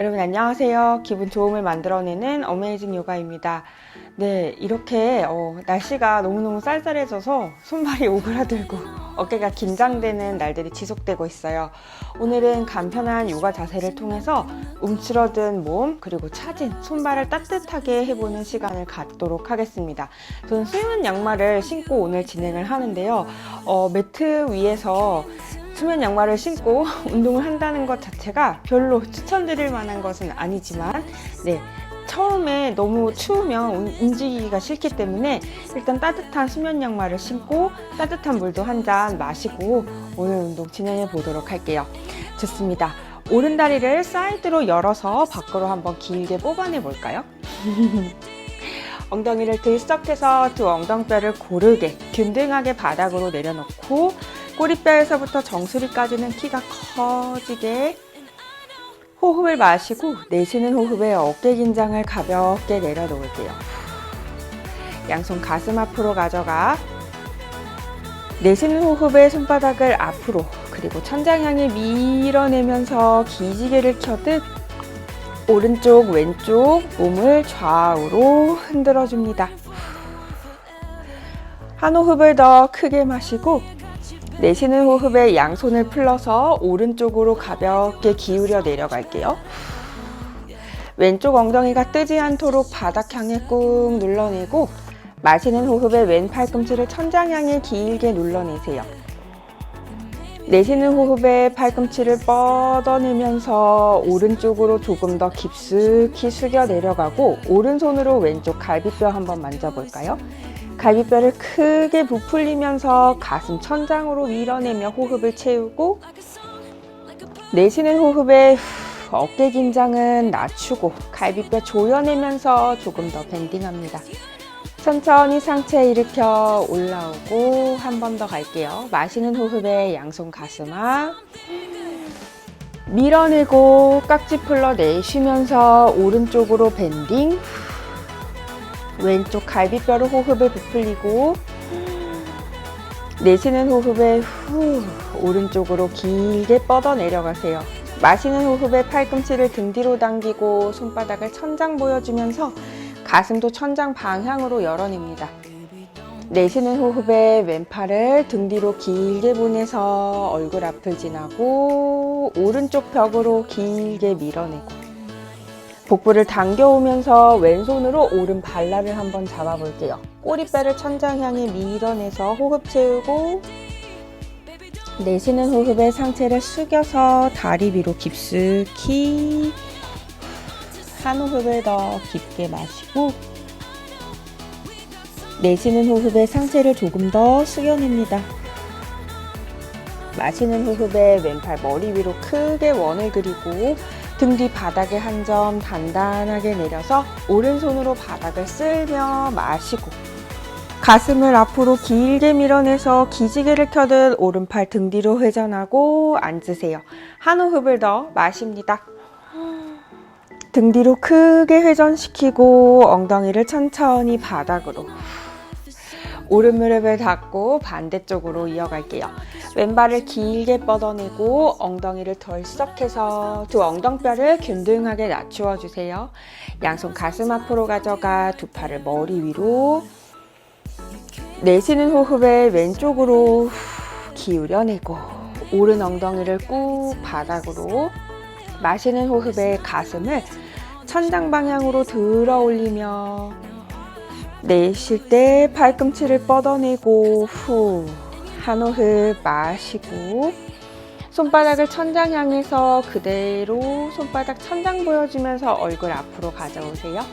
여러분 안녕하세요. 기분 좋음을 만들어내는 어메이징 요가입니다. 네, 이렇게 어, 날씨가 너무너무 쌀쌀해져서 손발이 오그라들고 어깨가 긴장되는 날들이 지속되고 있어요. 오늘은 간편한 요가 자세를 통해서 움츠러든 몸 그리고 차진 손발을 따뜻하게 해보는 시간을 갖도록 하겠습니다. 저는 수면 양말을 신고 오늘 진행을 하는데요. 어, 매트 위에서 수면 양말을 신고 운동을 한다는 것 자체가 별로 추천드릴 만한 것은 아니지만, 네. 처음에 너무 추우면 움- 움직이기가 싫기 때문에 일단 따뜻한 수면 양말을 신고 따뜻한 물도 한 잔 마시고 오늘 운동 진행해 보도록 할게요. 좋습니다. 오른 다리를 사이드로 열어서 밖으로 한번 길게 뽑아내 볼까요? 엉덩이를 들썩해서 두 엉덩뼈를 고르게 균등하게 바닥으로 내려놓고 꼬리뼈에서부터 정수리까지는 키가 커지게 호흡을 마시고 내쉬는 호흡에 어깨 긴장을 가볍게 내려놓을게요. 양손 가슴 앞으로 가져가 내쉬는 호흡에 손바닥을 앞으로 그리고 천장 향해 밀어내면서 기지개를 켜듯 오른쪽 왼쪽 몸을 좌우로 흔들어 줍니다. 한 호흡을 더 크게 마시고 내쉬는 호흡에 양손을 풀러서 오른쪽으로 가볍게 기울여 내려갈게요. 왼쪽 엉덩이가 뜨지 않도록 바닥 향해 꾹 눌러내고 마시는 호흡에 왼 팔꿈치를 천장 향해 길게 눌러내세요. 내쉬는 호흡에 팔꿈치를 뻗어내면서 오른쪽으로 조금 더 깊숙이 숙여 내려가고 오른손으로 왼쪽 갈비뼈 한번 만져볼까요? 갈비뼈를 크게 부풀리면서 가슴 천장으로 밀어내며 호흡을 채우고 내쉬는 호흡에 후, 어깨 긴장은 낮추고 갈비뼈 조여내면서 조금 더 밴딩합니다. 천천히 상체 일으켜 올라오고 한 번 더 갈게요. 마시는 호흡에 양손 가슴 앞 밀어내고 깍지 풀러 내쉬면서 오른쪽으로 밴딩 왼쪽 갈비뼈로 호흡을 부풀리고 내쉬는 호흡에 후 오른쪽으로 길게 뻗어 내려가세요. 마시는 호흡에 팔꿈치를 등 뒤로 당기고 손바닥을 천장 보여주면서 가슴도 천장 방향으로 열어냅니다. 내쉬는 호흡에 왼팔을 등 뒤로 길게 보내서 얼굴 앞을 지나고 오른쪽 벽으로 길게 밀어내고 복부를 당겨오면서 왼손으로 오른 발라를 한번 잡아볼게요. 꼬리뼈를 천장 향해 밀어내서 호흡 채우고 내쉬는 호흡에 상체를 숙여서 다리 위로 깊숙이 한 호흡을 더 깊게 마시고 내쉬는 호흡에 상체를 조금 더 숙여냅니다. 마시는 호흡에 왼팔 머리 위로 크게 원을 그리고 등 뒤 바닥에 한 점 단단하게 내려서 오른손으로 바닥을 쓸며 마시고 가슴을 앞으로 길게 밀어내서 기지개를 켜듯 오른팔 등 뒤로 회전하고 앉으세요. 한 호흡을 더 마십니다. 등 뒤로 크게 회전시키고 엉덩이를 천천히 바닥으로 오른 무릎을 닫고 반대쪽으로 이어갈게요. 왼발을 길게 뻗어내고 엉덩이를 덜썩해서 두 엉덩뼈를 균등하게 낮추어 주세요. 양손 가슴 앞으로 가져가 두 팔을 머리 위로 내쉬는 호흡에 왼쪽으로 후 기울여내고 오른 엉덩이를 꾹 바닥으로 마시는 호흡에 가슴을 천장 방향으로 들어 올리며 내쉴 때 팔꿈치를 뻗어내고 후 한 호흡 마시고 손바닥을 천장 향해서 그대로 손바닥 천장 보여주면서 얼굴 앞으로 가져오세요.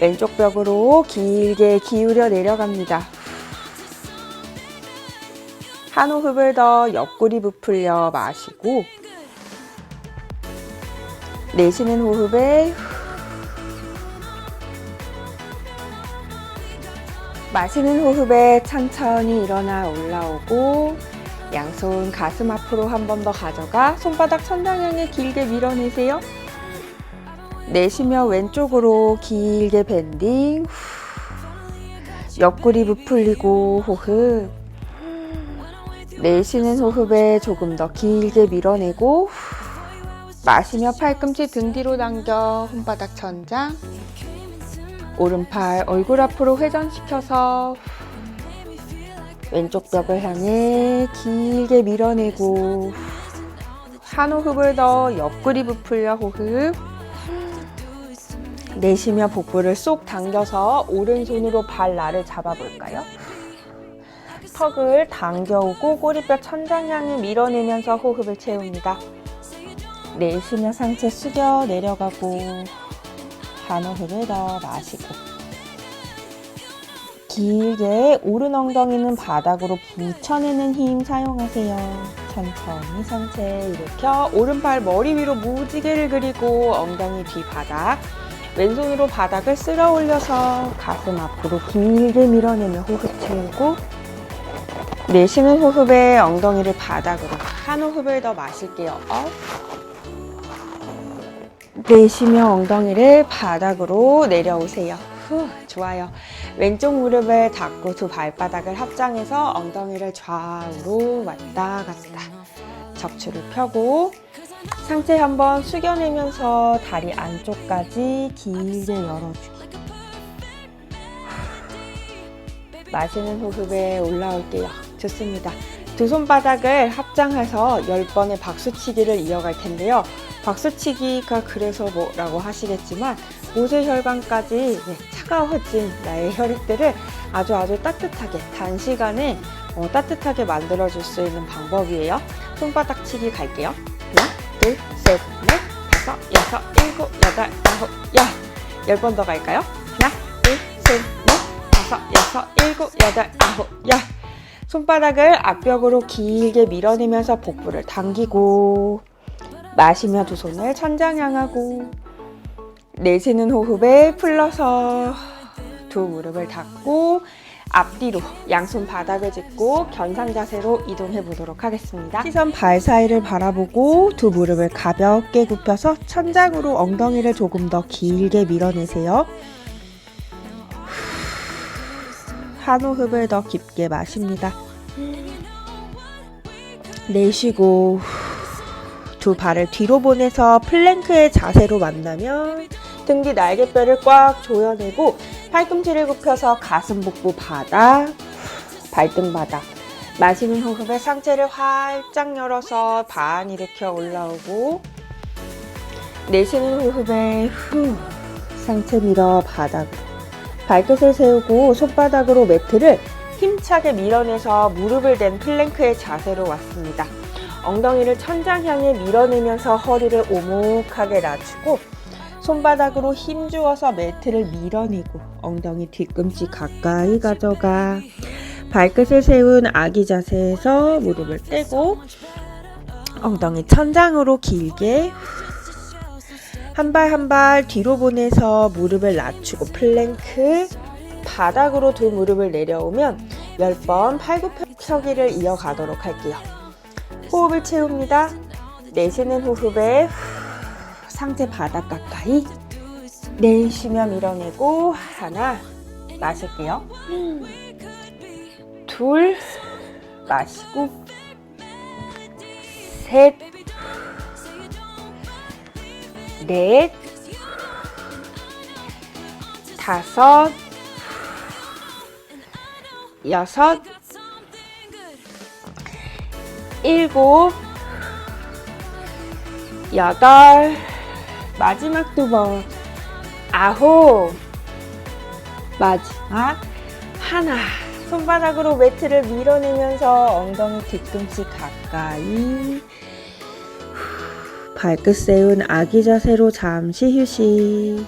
왼쪽 벽으로 길게 기울여 내려갑니다. 한 호흡을 더 옆구리 부풀려 마시고 내쉬는 호흡에 마시는 호흡에 천천히 일어나 올라오고 양손 가슴 앞으로 한 번 더 가져가 손바닥 천장 향해 길게 밀어내세요. 내쉬며 왼쪽으로 길게 밴딩 후. 옆구리 부풀리고 호흡 내쉬는 호흡에 조금 더 길게 밀어내고 후. 마시며 팔꿈치 등 뒤로 당겨 손바닥 천장 오른팔 얼굴 앞으로 회전시켜서 왼쪽 벽을 향해 길게 밀어내고 한 호흡을 더 옆구리 부풀려 호흡 내쉬며 복부를 쏙 당겨서 오른손으로 발 나를 잡아볼까요? 턱을 당겨오고 꼬리뼈 천장 향해 밀어내면서 호흡을 채웁니다. 내쉬며 상체 숙여 내려가고 한 호흡을 더 마시고 길게 오른 엉덩이는 바닥으로 붙여내는 힘 사용하세요. 천천히 상체 일으켜 오른발 머리 위로 무지개를 그리고 엉덩이 뒤 바닥 왼손으로 바닥을 쓸어 올려서 가슴 앞으로 길게 밀어내며 호흡 채우고 내쉬는 호흡에 엉덩이를 바닥으로 한 호흡을 더 마실게요. 업. 내쉬며 엉덩이를 바닥으로 내려오세요. 후, 좋아요. 왼쪽 무릎을 닫고 두 발바닥을 합장해서 엉덩이를 좌우로 왔다 갔다. 척추를 펴고 상체 한번 숙여내면서 다리 안쪽까지 길게 열어주기. 마시는 호흡에 올라올게요. 좋습니다. 두 손바닥을 합장해서 10번의 박수치기를 이어갈 텐데요. 박수치기가 그래서 뭐라고 하시겠지만 모세혈관까지 네, 차가워진 나의 혈액들을 아주 아주 따뜻하게 단시간에 어, 따뜻하게 만들어줄 수 있는 방법이에요. 손바닥 치기 갈게요. 하나, 둘, 셋, 넷, 다섯, 여섯, 일곱, 여덟, 아홉, 열. 열 번 더 갈까요? 하나, 둘, 셋, 넷, 다섯, 여섯, 일곱, 여덟, 아홉, 열. 손바닥을 앞벽으로 길게 밀어내면서 복부를 당기고 마시며 두 손을 천장 향하고 내쉬는 호흡에 풀러서 두 무릎을 닫고 앞뒤로 양손 바닥을 짚고 견상 자세로 이동해 보도록 하겠습니다. 시선 발 사이를 바라보고 두 무릎을 가볍게 굽혀서 천장으로 엉덩이를 조금 더 길게 밀어내세요. 한 호흡을 더 깊게 마십니다. 내쉬고 두 발을 뒤로 보내서 플랭크의 자세로 만나면 등 뒤 날개뼈를 꽉 조여내고 팔꿈치를 굽혀서 가슴 복부 바닥, 발등 바닥. 마시는 호흡에 상체를 활짝 열어서 반 일으켜 올라오고 내쉬는 호흡에 후 상체 밀어 바닥으로 발끝을 세우고 손바닥으로 매트를 힘차게 밀어내서 무릎을 댄 플랭크의 자세로 왔습니다. 엉덩이를 천장 향해 밀어내면서 허리를 오목하게 낮추고 손바닥으로 힘 주어서 매트를 밀어내고 엉덩이 뒤꿈치 가까이 가져가 발끝을 세운 아기 자세에서 무릎을 떼고 엉덩이 천장으로 길게 한 발 한 발 뒤로 보내서 무릎을 낮추고 플랭크 바닥으로 두 무릎을 내려오면 10번 팔굽혀펴기를 이어가도록 할게요. 호흡을 채웁니다. 내쉬는 호흡에 후, 상체 바닥 가까이 내쉬며 밀어내고 하나 마실게요. 둘 마시고 셋 넷, 다섯, 여섯, 일곱, 여덟, 마지막 두 번, 아홉, 마지막 하나. 손바닥으로 매트를 밀어내면서 엉덩이 뒤꿈치 가까이 발끝 세운 아기 자세로 잠시 휴식.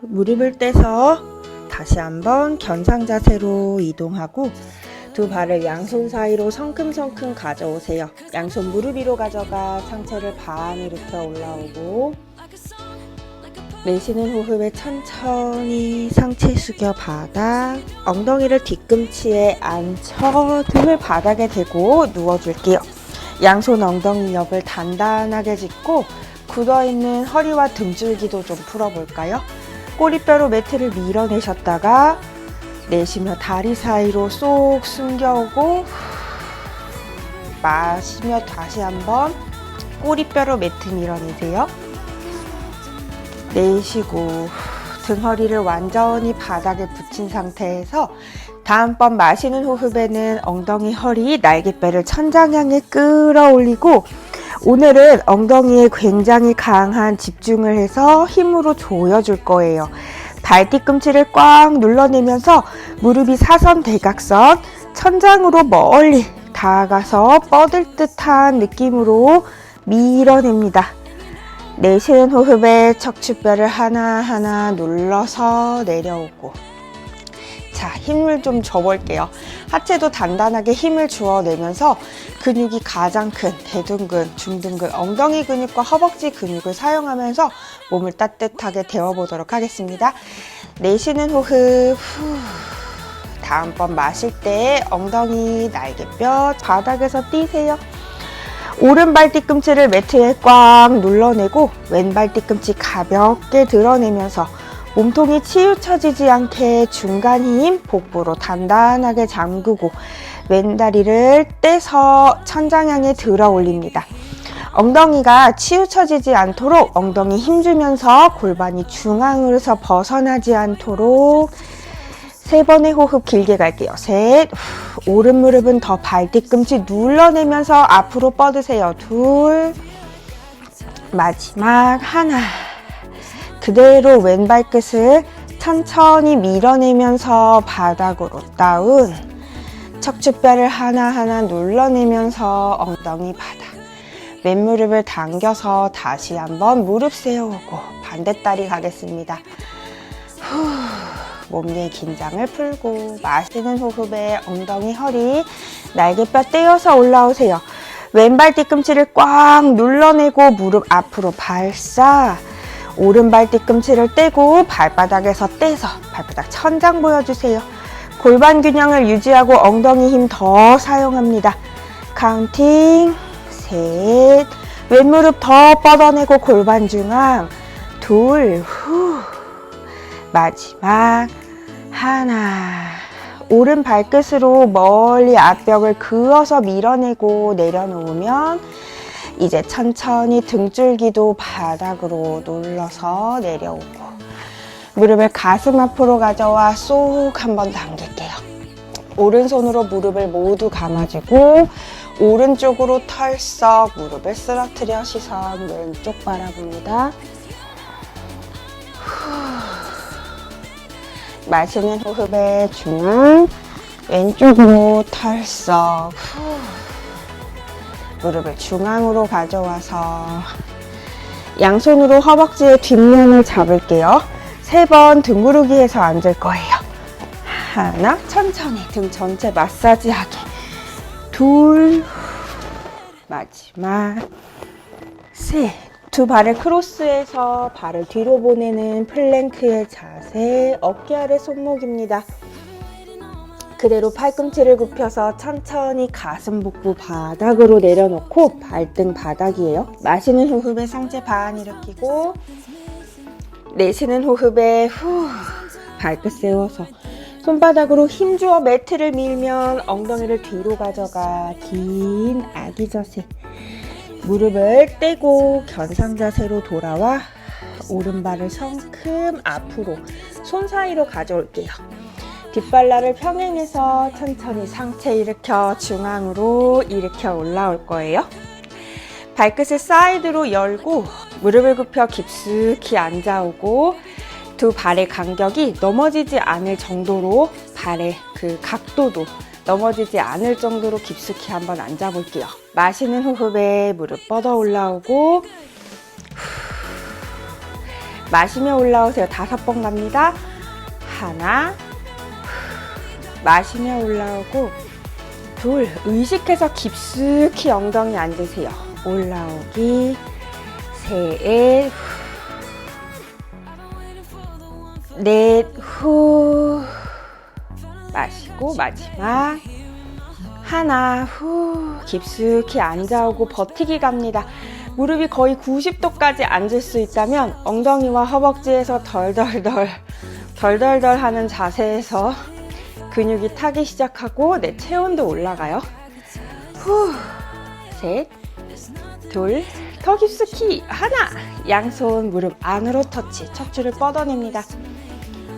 무릎을 떼서 다시 한번 견상 자세로 이동하고 두 발을 양손 사이로 성큼성큼 가져오세요. 양손 무릎 위로 가져가 상체를 반 일으켜 올라오고 내쉬는 호흡에 천천히 상체 숙여 바닥 엉덩이를 뒤꿈치에 앉혀 등을 바닥에 대고 누워줄게요. 양손 엉덩이 옆을 단단하게 짚고 굳어있는 허리와 등줄기도 좀 풀어볼까요? 꼬리뼈로 매트를 밀어내셨다가 내쉬며 다리 사이로 쏙 숨겨오고 마시며 다시 한번 꼬리뼈로 매트 밀어내세요. 내쉬고 등허리를 완전히 바닥에 붙인 상태에서 다음번 마시는 호흡에는 엉덩이, 허리, 날개뼈를 천장 향해 끌어올리고 오늘은 엉덩이에 굉장히 강한 집중을 해서 힘으로 조여줄 거예요. 발 뒤꿈치를 꽉 눌러내면서 무릎이 사선 대각선 천장으로 멀리 다가가서 뻗을 듯한 느낌으로 밀어냅니다. 내쉬는 호흡에 척추뼈를 하나하나 눌러서 내려오고 자, 힘을 좀 줘볼게요. 하체도 단단하게 힘을 주어내면서 근육이 가장 큰 대둔근, 중둔근, 엉덩이 근육과 허벅지 근육을 사용하면서 몸을 따뜻하게 데워보도록 하겠습니다. 내쉬는 호흡, 후. 다음번 마실 때 엉덩이, 날개뼈 바닥에서 띄세요. 오른발 뒤꿈치를 매트에 꽉 눌러내고 왼발 뒤꿈치 가볍게 드러내면서 몸통이 치우쳐지지 않게 중간 힘 복부로 단단하게 잠그고 왼다리를 떼서 천장 향에 들어 올립니다. 엉덩이가 치우쳐지지 않도록 엉덩이 힘주면서 골반이 중앙으로서 벗어나지 않도록 세 번의 호흡 길게 갈게요. 셋. 후, 오른 무릎은 더 발뒤꿈치 눌러내면서 앞으로 뻗으세요. 둘. 마지막 하나. 그대로 왼발 끝을 천천히 밀어내면서 바닥으로 다운. 척추뼈를 하나하나 눌러내면서 엉덩이 바닥. 왼무릎을 당겨서 다시 한번 무릎 세워오고 반대다리 가겠습니다. 후. 몸의 긴장을 풀고 마시는 호흡에 엉덩이, 허리, 날개뼈 떼어서 올라오세요. 왼발 뒤꿈치를 꽉 눌러내고 무릎 앞으로 발사. 오른발 뒤꿈치를 떼고 발바닥에서 떼서 발바닥 천장 보여주세요. 골반 균형을 유지하고 엉덩이 힘 더 사용합니다. 카운팅 셋 왼무릎 더 뻗어내고 골반 중앙 둘 후. 마지막 하나 오른 발끝으로 멀리 앞벽을 그어서 밀어내고 내려놓으면 이제 천천히 등줄기도 바닥으로 눌러서 내려오고 무릎을 가슴 앞으로 가져와 쏙 한번 당길게요. 오른손으로 무릎을 모두 감아주고 오른쪽으로 털썩 무릎을 쓰러뜨려 시선 왼쪽 바라봅니다. 마시는 호흡에 중앙 왼쪽으로 털썩 후. 무릎을 중앙으로 가져와서 양손으로 허벅지의 뒷면을 잡을게요. 세 번 등구르기 해서 앉을 거예요. 하나 천천히 등 전체 마사지하게 둘 마지막 셋 두 발을 크로스해서 발을 뒤로 보내는 플랭크의 자세, 어깨 아래 손목입니다. 그대로 팔꿈치를 굽혀서 천천히 가슴 복부 바닥으로 내려놓고 발등 바닥이에요. 마시는 호흡에 상체 반 일으키고 내쉬는 호흡에 후 발끝 세워서 손바닥으로 힘주어 매트를 밀면 엉덩이를 뒤로 가져가 긴 아기 자세 무릎을 떼고 견상 자세로 돌아와 오른발을 성큼 앞으로 손 사이로 가져올게요. 뒷발날을 평행해서 천천히 상체 일으켜 중앙으로 일으켜 올라올 거예요. 발끝을 사이드로 열고 무릎을 굽혀 깊숙이 앉아오고 두 발의 간격이 넘어지지 않을 정도로 발의 그 각도도 넘어지지 않을 정도로 깊숙이 한번 앉아볼게요. 마시는 호흡에 무릎 뻗어 올라오고 마시며 올라오세요. 다섯 번 갑니다. 하나 마시며 올라오고 둘 의식해서 깊숙이 엉덩이 앉으세요. 올라오기 셋 넷, 후. 마시고, 마지막. 하나, 후. 깊숙이 앉아오고 버티기 갑니다. 무릎이 거의 90도까지 앉을 수 있다면 엉덩이와 허벅지에서 덜덜덜, 덜덜덜 하는 자세에서 근육이 타기 시작하고 내 체온도 올라가요. 후. 셋, 둘, 더 깊숙이 하나. 양손 무릎 안으로 터치, 척추를 뻗어냅니다.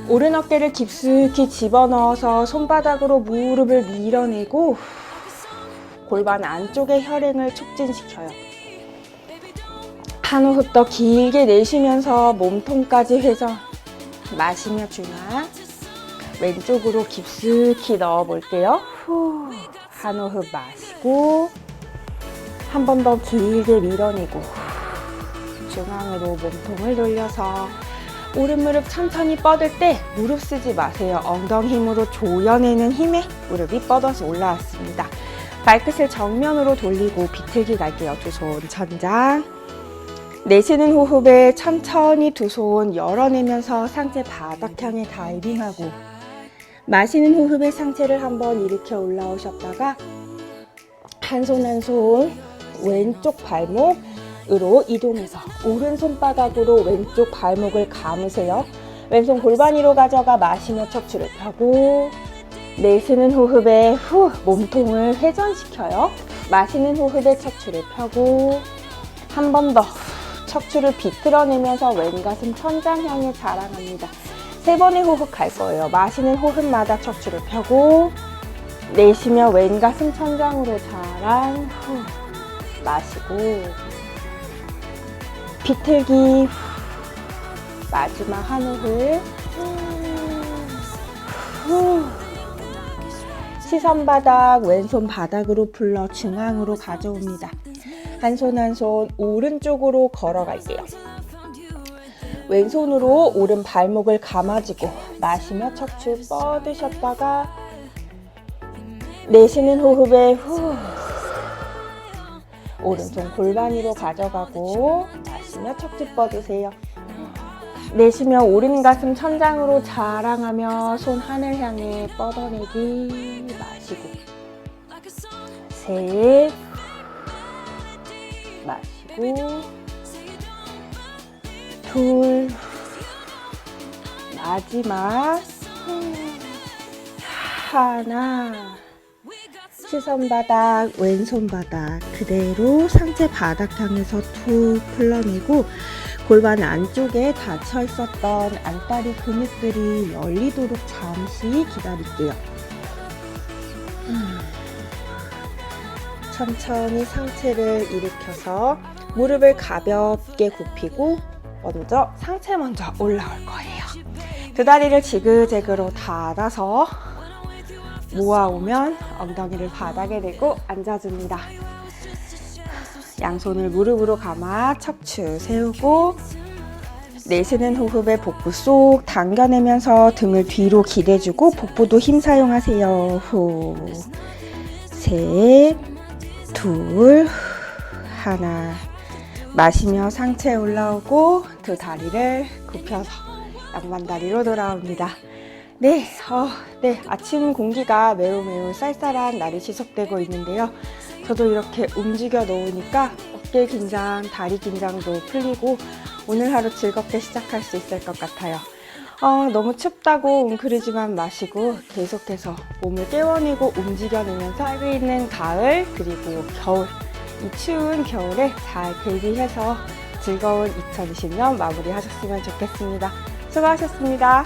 오른 어깨를 깊숙이 집어넣어서 손바닥으로 무릎을 밀어내고 골반 안쪽의 혈행을 촉진시켜요. 한 호흡 더 길게 내쉬면서 몸통까지 회전. 마시며 중앙. 왼쪽으로 깊숙이 넣어 볼게요. 후. 한 호흡 마시고 한 번 더 길게 밀어내고 중앙으로 몸통을 돌려서 오른 무릎 천천히 뻗을 때 무릎 쓰지 마세요. 엉덩이 힘으로 조여내는 힘에 무릎이 뻗어서 올라왔습니다. 발끝을 정면으로 돌리고 비틀기 갈게요. 두 손 천장. 내쉬는 호흡에 천천히 두 손 열어내면서 상체 바닥 향해 다이빙하고 마시는 호흡에 상체를 한번 일으켜 올라오셨다가 한 손 한 손 왼쪽 발목으로 이동해서 오른 손바닥으로 왼쪽 발목을 감으세요. 왼손 골반 위로 가져가 마시며 척추를 펴고 내쉬는 호흡에 후 몸통을 회전시켜요. 마시는 호흡에 척추를 펴고 한 번 더 척추를 비틀어내면서 왼가슴 천장 향해 자랑합니다. 세 번의 호흡 갈 거예요. 마시는 호흡마다 척추를 펴고 내쉬며 왼 가슴 천장으로 자랑 후 마시고 비틀기 후. 마지막 한 호흡 후. 시선 바닥 왼손 바닥으로 풀러 중앙으로 가져옵니다. 한 손 한 손 오른쪽으로 걸어갈게요. 왼손으로 오른 발목을 감아주고 마시며 척추 뻗으셨다가 내쉬는 호흡에 후. 오른손 골반 위로 가져가고 마시며 척추 뻗으세요. 내쉬며 오른 가슴 천장으로 자랑하며 손 하늘 향해 뻗어내기 마시고. 셋. 마시고 둘 마지막 하나 시선 바닥 왼손 바닥 그대로 상체 바닥 향해서 툭 풀러내고 골반 안쪽에 닫혀 있었던 안다리 근육들이 열리도록 잠시 기다릴게요. 음. 천천히 상체를 일으켜서 무릎을 가볍게 굽히고 먼저 상체 먼저 올라올 거예요. 두 다리를 지그재그로 닫아서 모아오면 엉덩이를 바닥에 대고 앉아줍니다. 양손을 무릎으로 감아 척추 세우고 내쉬는 호흡에 복부 쏙 당겨내면서 등을 뒤로 기대주고 복부도 힘 사용하세요. 후. 셋, 둘, 하나. 마시며 상체 올라오고 두 다리를 굽혀서 양반다리로 돌아옵니다. 네, 어, 네, 아침 공기가 매우 매우 쌀쌀한 날이 지속되고 있는데요. 저도 이렇게 움직여 놓으니까 어깨 긴장, 다리 긴장도 풀리고 오늘 하루 즐겁게 시작할 수 있을 것 같아요. 어, 너무 춥다고 웅크리지만 마시고 계속해서 몸을 깨워내고 움직여내면서 살고 있는 가을 그리고 겨울 이 추운 겨울에 잘 대비해서 즐거운 2020년 마무리하셨으면 좋겠습니다. 수고하셨습니다.